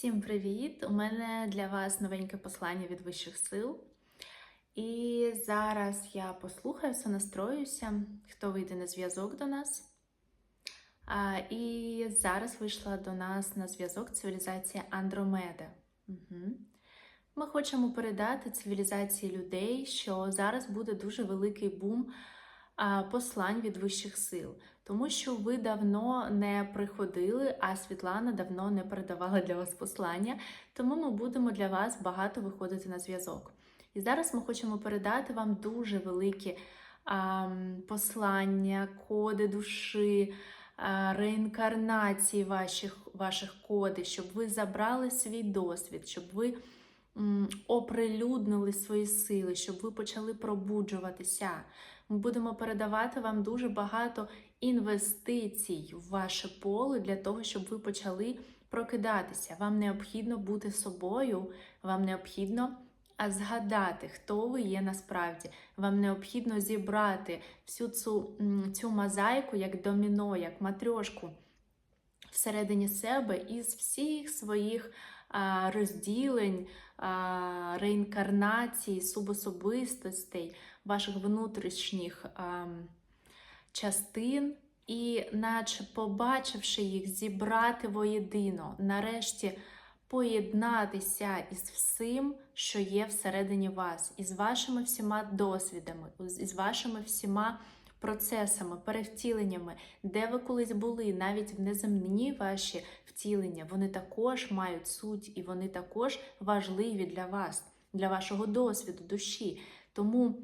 Всім привіт! У мене для вас новеньке послання від вищих сил. І зараз я послухаюся, настроюся, хто вийде на зв'язок до нас. А, І зараз вийшла до нас на зв'язок цивілізація Андромеда. Угу. Ми хочемо передати цивілізації людей, що зараз буде дуже великий бум послань від вищих сил, тому що ви давно не приходили, а Світлана давно не передавала для вас послання, тому ми будемо для вас багато виходити на зв'язок. І зараз ми хочемо передати вам дуже великі а, послання, коди душі, а, реінкарнації ваших, ваших кодів, щоб ви забрали свій досвід, щоб ви оприлюднили свої сили, щоб ви почали пробуджуватися. Ми будемо передавати вам дуже багато інвестицій в ваше поле для того, щоб ви почали прокидатися. Вам необхідно бути собою, вам необхідно згадати, хто ви є насправді. Вам необхідно зібрати всю цю, цю мозаїку як доміно, як матрьошку всередині себе із всіх своїх розділень, реінкарнацій, субособистостей, ваших внутрішніх частин, і, наче побачивши їх, зібрати воєдино, нарешті поєднатися із всім, що є всередині вас, із вашими всіма досвідами, із вашими всіма процесами, перевтіленнями, де ви колись були, навіть в неземні ваші втілення, вони також мають суть і вони також важливі для вас, для вашого досвіду, душі. Тому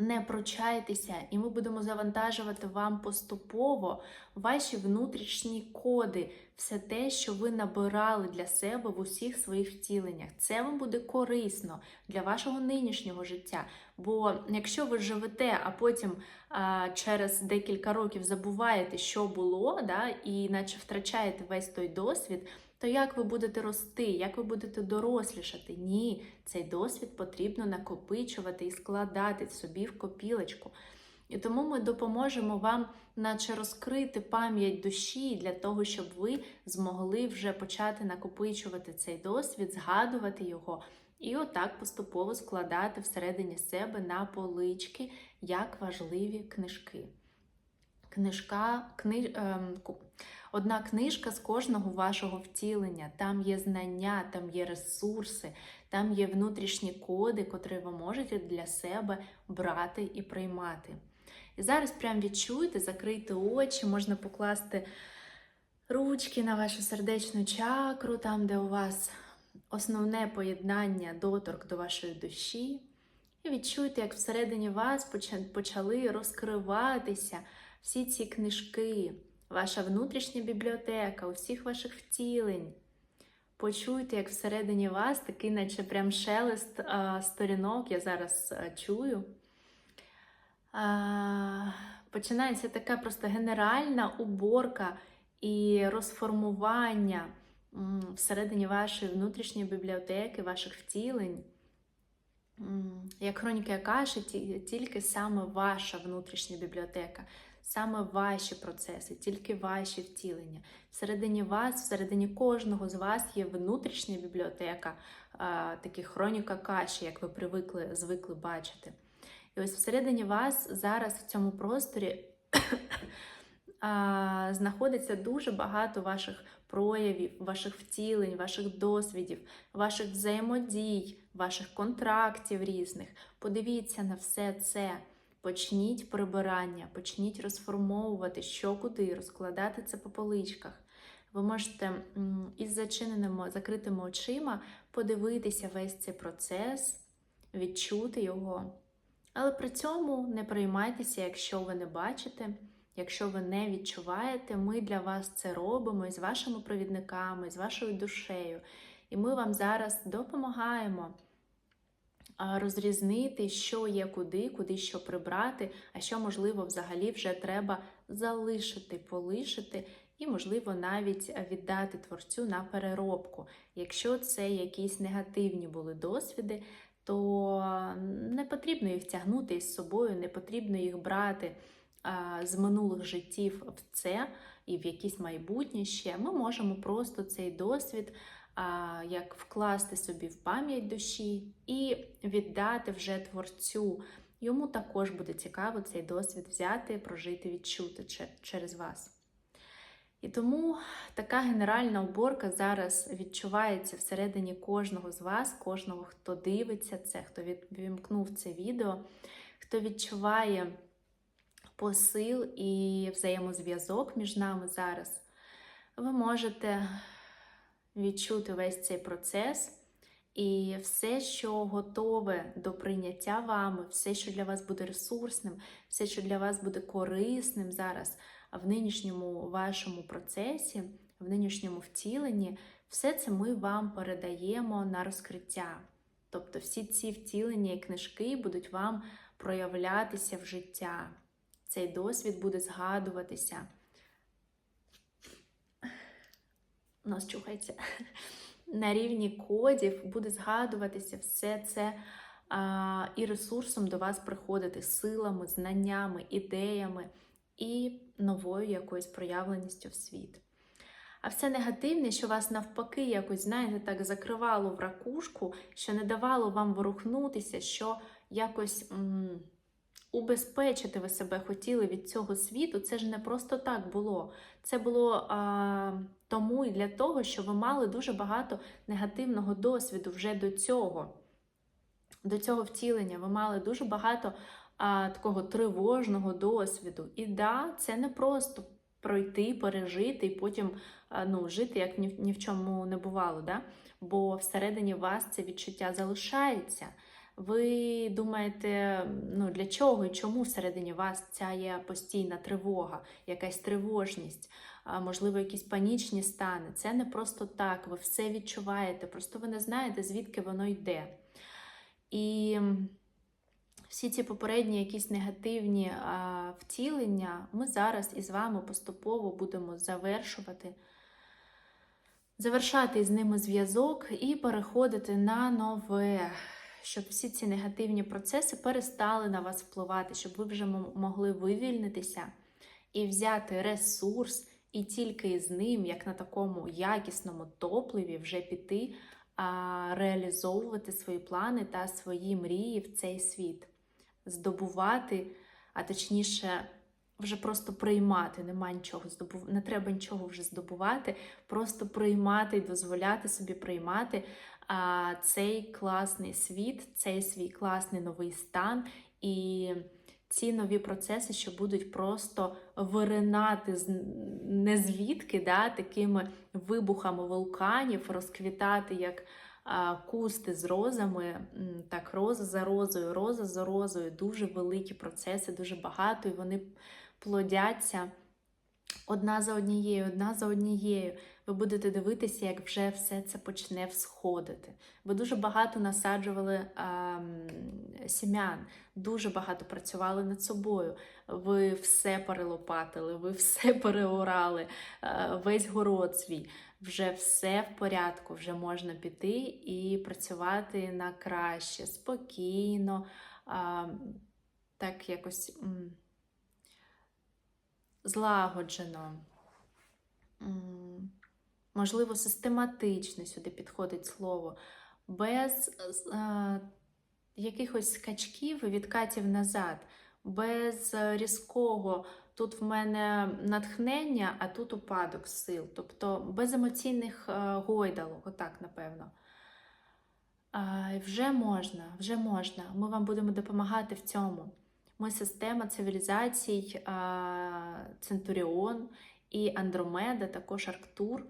не прощайтеся, і ми будемо завантажувати вам поступово ваші внутрішні коди, все те, що ви набирали для себе в усіх своїх втіленнях. Це вам буде корисно для вашого нинішнього життя. Бо якщо ви живете, а потім а, через декілька років забуваєте, що було, да, і наче втрачаєте весь той досвід. То як ви будете рости, як ви будете дорослішати? Ні, цей досвід потрібно накопичувати і складати собі в копілочку. І тому ми допоможемо вам, наче розкрити пам'ять душі для того, щоб ви змогли вже почати накопичувати цей досвід, згадувати його і отак поступово складати всередині себе на полички як важливі книжки. Книжка, кни, ем, Одна книжка з кожного вашого втілення. Там є знання, там є ресурси, там є внутрішні коди, котрі ви можете для себе брати і приймати. І зараз прям відчуйте, закрийте очі, можна покласти ручки на вашу сердечну чакру, там, де у вас основне поєднання, доторк до вашої душі. І відчуйте, як всередині вас почали розкриватися всі ці книжки ваша внутрішня бібліотека, усіх ваших втілень. Почуйте, як всередині вас такий, наче прям шелест а, сторінок, я зараз а, чую. А, Починається така просто генеральна уборка і розформування всередині вашої внутрішньої бібліотеки, ваших втілень. Як хроніки Акаші, тільки саме ваша внутрішня бібліотека саме ваші процеси, тільки ваші втілення. Всередині вас, всередині кожного з вас є внутрішня бібліотека, такі хроніка каші, як ви привикли, звикли бачити. І ось всередині вас зараз в цьому просторі знаходиться дуже багато ваших проявів, ваших втілень, ваших досвідів, ваших взаємодій, ваших контрактів різних. Подивіться на все це. Почніть прибирання, почніть розформовувати, що куди, розкладати це по поличках. Ви можете із зачиненими закритими очима подивитися весь цей процес, відчути його. Але при цьому не приймайтеся, якщо ви не бачите, якщо ви не відчуваєте, ми для вас це робимо із вашими провідниками, з вашою душею. І ми вам зараз допомагаємо розрізнити, що є куди, куди що прибрати, а що, можливо, взагалі вже треба залишити, полишити, і, можливо, навіть віддати творцю на переробку. Якщо це якісь негативні були досвіди, то не потрібно їх тягнути із собою, не потрібно їх брати з минулих життів в це і в якісь майбутнє ще. Ми можемо просто цей досвід як вкласти собі в пам'ять душі і віддати вже творцю. Йому також буде цікаво цей досвід взяти, прожити, відчути через вас. І тому така генеральна уборка зараз відчувається всередині кожного з вас, кожного, хто дивиться це, хто відвімкнув це відео, хто відчуває посил і взаємозв'язок між нами зараз. Ви можете відчути весь цей процес. І все, що готове до прийняття вами, все, що для вас буде ресурсним, все, що для вас буде корисним зараз в нинішньому вашому процесі, в нинішньому втіленні, все це ми вам передаємо на розкриття. Тобто всі ці втілення і книжки будуть вам проявлятися в життя. Цей досвід буде згадуватися. Нос чухається. На рівні кодів буде згадуватися все це а, і ресурсом до вас приходити силами, знаннями, ідеями і новою якоюсь проявленістю в світ. А все негативне, що вас навпаки якось, знаєте, так закривало в ракушку, що не давало вам ворухнутися, що якось м- убезпечити ви себе хотіли від цього світу, це ж не просто так було. Це було а, тому і для того, що ви мали дуже багато негативного досвіду вже до цього. До цього втілення ви мали дуже багато а, такого тривожного досвіду. І да, це не просто пройти, пережити і потім а, ну, жити, як ні, ні в чому не бувало. Да? Бо всередині вас це відчуття залишається. Ви думаєте, ну для чого і чому всередині вас ця є постійна тривога, якась тривожність, можливо, якісь панічні стани. Це не просто так, ви все відчуваєте, просто ви не знаєте, звідки воно йде. І всі ці попередні якісь негативні а, втілення ми зараз із вами поступово будемо завершувати, завершати з ними зв'язок і переходити на нове, щоб всі ці негативні процеси перестали на вас впливати, щоб ви вже могли вивільнитися і взяти ресурс, і тільки з ним, як на такому якісному топливі, вже піти а, реалізовувати свої плани та свої мрії в цей світ, здобувати, а точніше, вже просто приймати. Нема нічого здобув... не треба нічого вже здобувати, просто приймати і дозволяти собі приймати а, цей класний світ, цей свій класний новий стан і ці нові процеси, що будуть просто виринати не звідки, да, такими вибухами вулканів, розквітати як а, кусти з розами, так, роза за розою, роза за розою, дуже великі процеси, дуже багато, і вони плодяться одна за однією, одна за однією. Ви будете дивитися, як вже все це почне всходити. Ви дуже багато насаджували а, м, сім'ян, дуже багато працювали над собою. Ви все перелопатили, ви все переорали, а, весь город свій. Вже все в порядку, вже можна піти і працювати на краще, спокійно, а, так якось злагоджено. Можливо, систематично сюди підходить слово, без е, якихось скачків і відкатів назад, без е, різкого тут в мене натхнення, а тут упадок сил. Тобто без емоційних е, гойдалок, отак, напевно. А, Вже можна, вже можна. Ми вам будемо допомагати в цьому. Ми система цивілізацій Центуріон і Андромеда, також Арктур.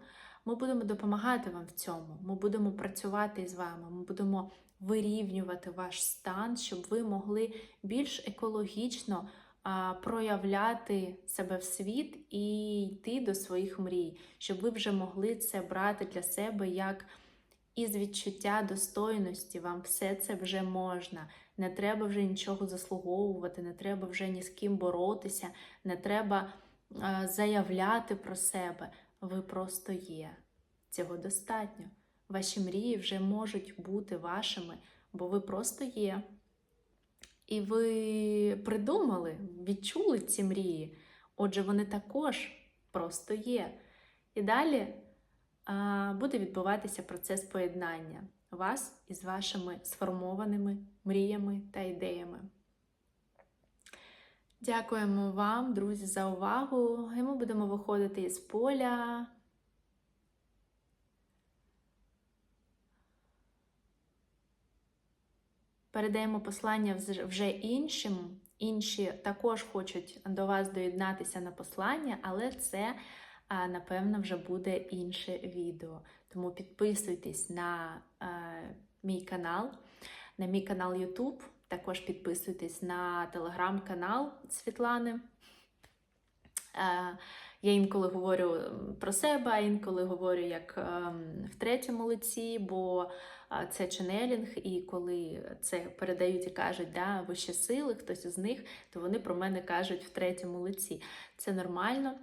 Ми будемо допомагати вам в цьому. Ми будемо працювати з вами. Ми будемо вирівнювати ваш стан, щоб ви могли більш екологічно а, проявляти себе в світ і йти до своїх мрій, щоб ви вже могли це брати для себе як із відчуття достойності. Вам все це вже можна. Не треба вже нічого заслуговувати, не треба вже ні з ким боротися, не треба заявляти про себе. Ви просто є. Цього достатньо. Ваші мрії вже можуть бути вашими, бо ви просто є. І ви придумали, відчули ці мрії. Отже, вони також просто є. І далі буде відбуватися процес поєднання вас із вашими сформованими мріями та ідеями. Дякуємо вам, друзі, за увагу. І ми будемо виходити із поля. Передаємо послання вже іншим. Інші також хочуть до вас доєднатися на послання, але це, а, напевно, вже буде інше відео. Тому підписуйтесь на е, мій канал, на мій канал YouTube. Також підписуйтесь на телеграм-канал Світлани. Е, Я інколи говорю про себе, а інколи говорю як ем, в третьому лиці, бо це ченелінг, і коли це передають і кажуть, да, вищі сили, хтось із них, то вони про мене кажуть в третьому лиці. Це нормально.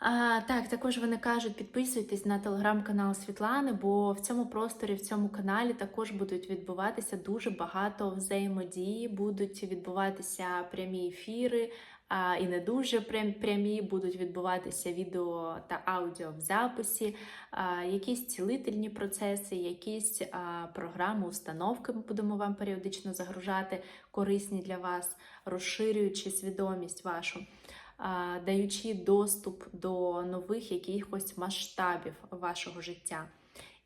А, так, також вони кажуть, підписуйтесь на телеграм-канал Світлани, бо в цьому просторі, в цьому каналі також будуть відбуватися дуже багато взаємодії, будуть відбуватися прямі ефіри, а, і не дуже прямі, будуть відбуватися відео та аудіо в записі, а, якісь цілительні процеси, якісь а, програми, установки ми будемо вам періодично загружати, корисні для вас, розширюючи свідомість вашу даючи доступ до нових якихось масштабів вашого життя.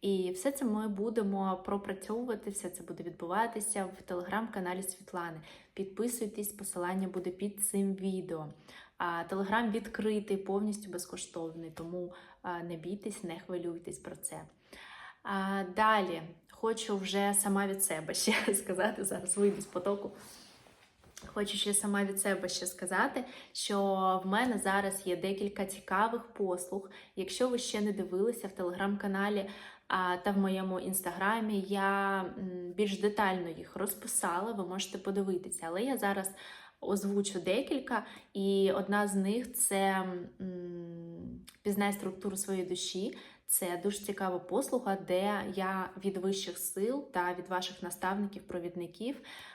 І все це ми будемо пропрацьовувати, все це буде відбуватися в телеграм-каналі Світлани. Підписуйтесь, посилання буде під цим відео. Телеграм відкритий, повністю безкоштовний, тому не бійтесь, не хвилюйтесь про це. Далі хочу вже сама від себе ще сказати, зараз вийду з потоку. Хочу ще сама від себе ще сказати, що в мене зараз є декілька цікавих послуг. Якщо ви ще не дивилися в телеграм-каналі та в моєму інстаграмі, я більш детально їх розписала, ви можете подивитися. Але я зараз озвучу декілька, і одна з них це пізнай структуру своєї душі. Це дуже цікава послуга, де я від вищих сил та від ваших наставників, провідників а,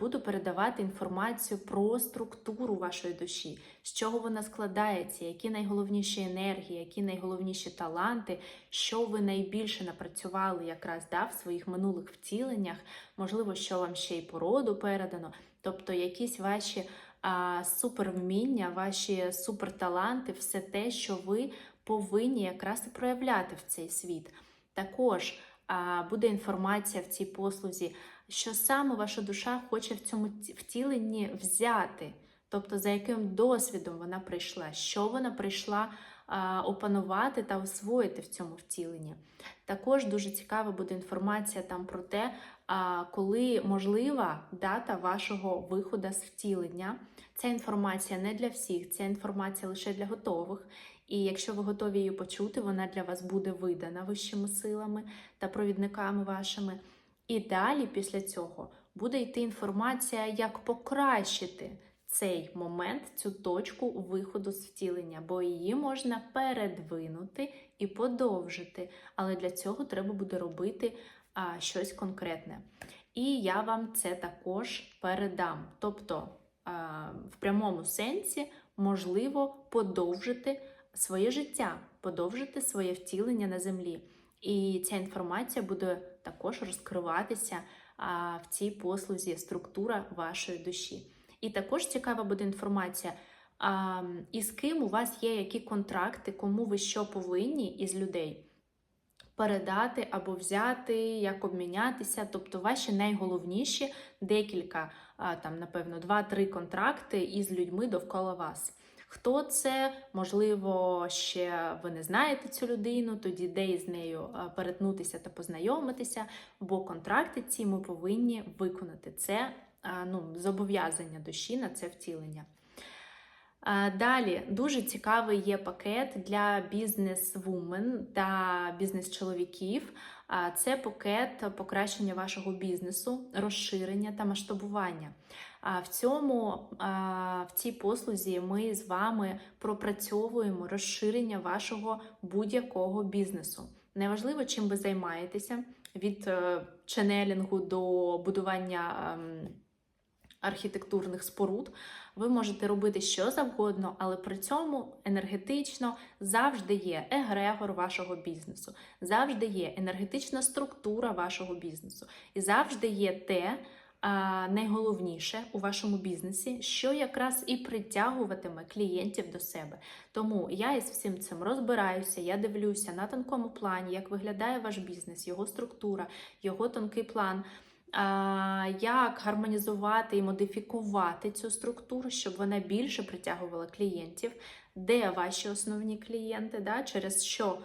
буду передавати інформацію про структуру вашої душі, з чого вона складається, які найголовніші енергії, які найголовніші таланти, що ви найбільше напрацювали якраз да, в своїх минулих втіленнях, можливо, що вам ще й породу передано, тобто якісь ваші а, супервміння, ваші суперталанти, все те, що ви повинні якраз і проявляти в цей світ. Також а, буде інформація в цій послузі, що саме ваша душа хоче в цьому втіленні взяти, тобто за яким досвідом вона прийшла, що вона прийшла а, опанувати та освоїти в цьому втіленні. Також дуже цікава буде інформація там про те, а, коли можлива дата вашого виходу з втілення. Ця інформація не для всіх, ця інформація лише для готових. І якщо ви готові її почути, вона для вас буде видана вищими силами та провідниками вашими. І далі, після цього, буде йти інформація, як покращити цей момент, цю точку виходу з втілення, бо її можна передвинути і подовжити. Але для цього треба буде робити а, щось конкретне. І я вам це також передам. Тобто, а, в прямому сенсі можливо подовжити своє життя, подовжити своє втілення на землі. І ця інформація буде також розкриватися в цій послузі структура вашої душі. І також цікава буде інформація, а, і ким у вас є які контракти, кому ви що повинні із людей передати або взяти, як обмінятися. Тобто ваші найголовніші декілька, там, напевно, два-три контракти із людьми довкола вас. Хто це? Можливо, ще ви не знаєте цю людину, тоді де із нею перетнутися та познайомитися, бо контракти ці ми повинні виконати. Це ну, зобов'язання душі на це втілення. Далі дуже цікавий є пакет для бізнес-вумен та бізнес-чоловіків. Це пакет покращення вашого бізнесу, розширення та масштабування. В цьому в цій послузі ми з вами пропрацьовуємо розширення вашого будь-якого бізнесу. Неважливо, чим ви займаєтеся від е, ченелінгу до будування ем, архітектурних споруд. Ви можете робити що завгодно, але при цьому енергетично завжди є егрегор вашого бізнесу, завжди є енергетична структура вашого бізнесу, і завжди є те. Найголовніше у вашому бізнесі, що якраз і притягуватиме клієнтів до себе. Тому я із всім цим розбираюся, я дивлюся на тонкому плані, як виглядає ваш бізнес, його структура, його тонкий план. Як гармонізувати і модифікувати цю структуру, щоб вона більше притягувала клієнтів, де ваші основні клієнти, да, через що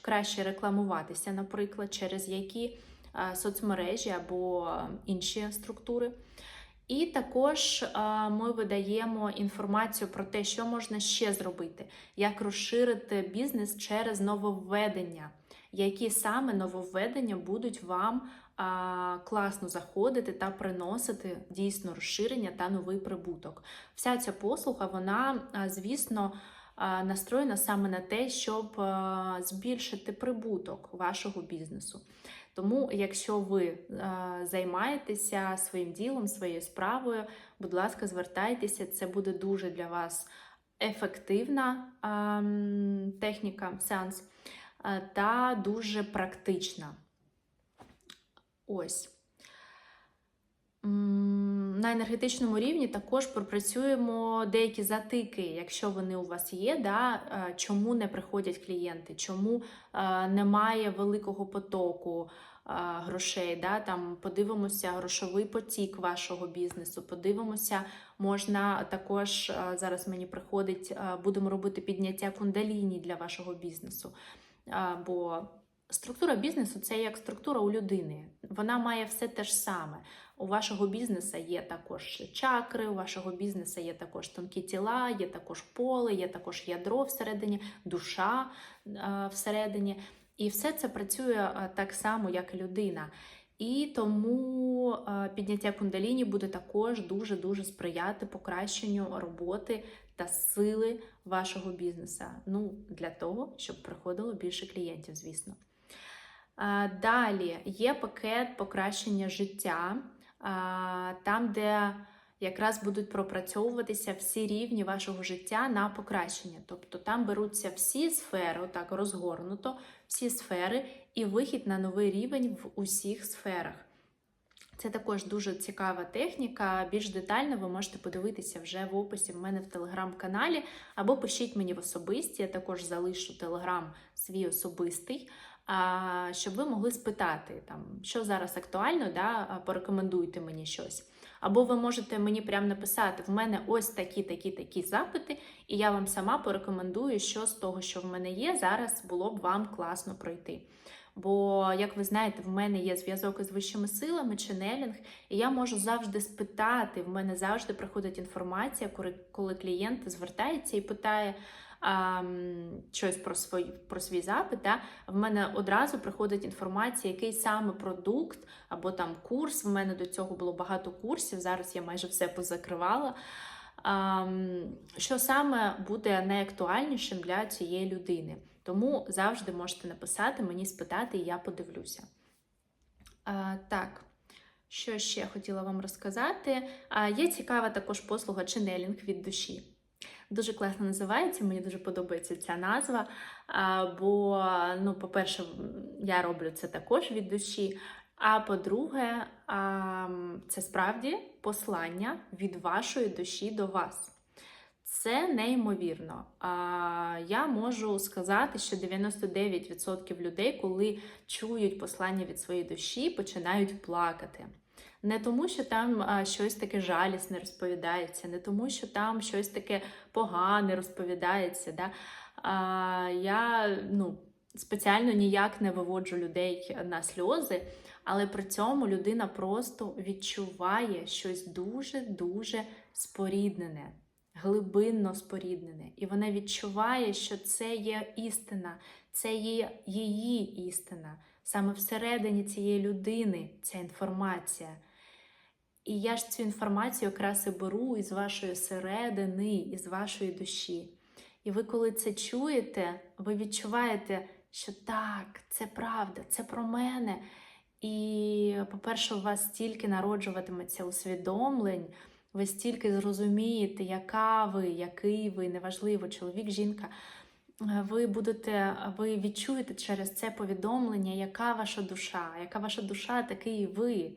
краще рекламуватися, наприклад, через які соцмережі або інші структури. І також ми видаємо інформацію про те, що можна ще зробити, як розширити бізнес через нововведення, які саме нововведення будуть вам класно заходити та приносити дійсно розширення та новий прибуток. Вся ця послуга, вона, звісно, настроєна саме на те, щоб збільшити прибуток вашого бізнесу. Тому, якщо ви е, займаєтеся своїм ділом, своєю справою, будь ласка, звертайтеся, це буде дуже для вас ефективна ем, техніка, сеанс е, та дуже практична. Ось. На енергетичному рівні також пропрацюємо деякі затики, якщо вони у вас є, да, е, чому не приходять клієнти, чому е, немає великого потоку е, грошей. Да, там Подивимося грошовий потік вашого бізнесу, подивимося, можна також зараз мені приходить, будемо робити підняття кундаліні для вашого бізнесу. Бо структура бізнесу це як структура у людини. Вона має все те ж саме. У вашого бізнесу є також чакри, у вашого бізнесу є також тонкі тіла, є також поле, є також ядро всередині, душа е, всередині. І все це працює е, так само, як людина. І тому е, підняття кундаліні буде також дуже-дуже сприяти покращенню роботи та сили вашого бізнесу. Ну, для того, щоб приходило більше клієнтів, звісно. Далі є пакет покращення життя, там, де якраз будуть пропрацьовуватися всі рівні вашого життя на покращення. Тобто там беруться всі сфери, отак розгорнуто, всі сфери і вихід на новий рівень в усіх сферах. Це також дуже цікава техніка. Більш детально ви можете подивитися вже в описі в мене в телеграм-каналі, або пишіть мені в особисті. Я також залишу телеграм свій особистий, щоб ви могли спитати, там, що зараз актуально, да, порекомендуйте мені щось. Або ви можете мені прямо написати: в мене ось такі, такі, такі запити, і я вам сама порекомендую, що з того, що в мене є, зараз було б вам класно пройти. Бо, як ви знаєте, в мене є зв'язок із вищими силами, ченелінг, і я можу завжди спитати. В мене завжди приходить інформація, коли, клієнт звертається і питає щось про свій, про свій запит. Да? В мене одразу приходить інформація, який саме продукт або там курс. В мене до цього було багато курсів. Зараз я майже все позакривала. Що саме буде найактуальнішим для цієї людини? Тому завжди можете написати, мені спитати, і я подивлюся. Так, що ще хотіла вам розказати? Є цікава також послуга ченелінг від душі. Дуже класно називається, мені дуже подобається ця назва. Бо, ну, по-перше, я роблю це також від душі. А по-друге, це справді послання від вашої душі до вас. Це неймовірно. Я можу сказати, що 99% людей, коли чують послання від своєї душі, починають плакати. Не тому, що там щось таке жалісне розповідається, не тому, що там щось таке погане розповідається. Да? А, Я ну, спеціально ніяк не виводжу людей на сльози, але при цьому людина просто відчуває щось дуже-дуже споріднене глибинно споріднене, і вона відчуває, що це є істина, це є її істина. Саме всередині цієї людини ця інформація. І я ж цю інформацію якраз і беру із вашої середини, із вашої душі. І ви, коли це чуєте, ви відчуваєте, що так, це правда, це про мене. І, по-перше, у вас стільки народжуватиметься усвідомлень, ви стільки зрозумієте, яка ви, який ви, неважливо, чоловік, жінка. Ви будете, ви відчуєте через це повідомлення, яка ваша душа, яка ваша душа, такий і ви.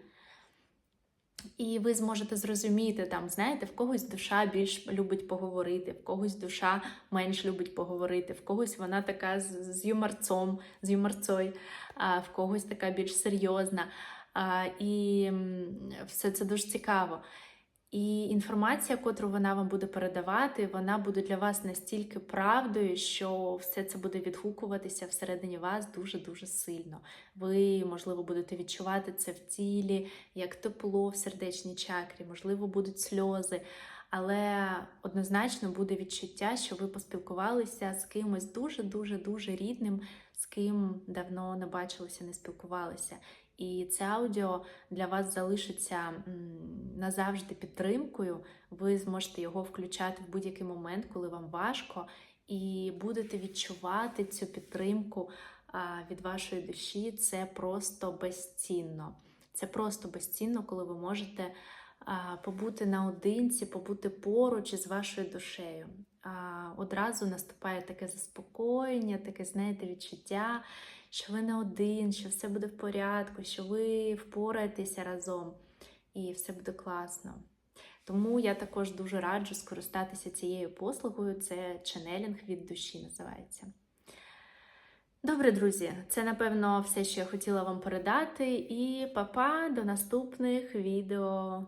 І ви зможете зрозуміти, там, знаєте, в когось душа більш любить поговорити, в когось душа менш любить поговорити, в когось вона така з, з юморцом, з юморцой, а в когось така більш серйозна. А, і все це дуже цікаво. І інформація, котру вона вам буде передавати, вона буде для вас настільки правдою, що все це буде відгукуватися всередині вас дуже-дуже сильно. Ви, можливо, будете відчувати це в тілі, як тепло в сердечній чакрі, можливо, будуть сльози. Але однозначно буде відчуття, що ви поспілкувалися з кимось дуже-дуже дуже рідним, з ким давно не бачилися, не спілкувалися. І це аудіо для вас залишиться назавжди підтримкою. Ви зможете його включати в будь-який момент, коли вам важко, і будете відчувати цю підтримку від вашої душі. Це просто безцінно. Це просто безцінно, коли ви можете побути наодинці, побути поруч із вашою душею. Одразу наступає таке заспокоєння, таке, знаєте, відчуття, що ви не один, що все буде в порядку, що ви впораєтеся разом і все буде класно. Тому я також дуже раджу скористатися цією послугою. Це ченелінг від душі називається. Добре, друзі, це напевно все, що я хотіла вам передати. І па-па, до наступних відео.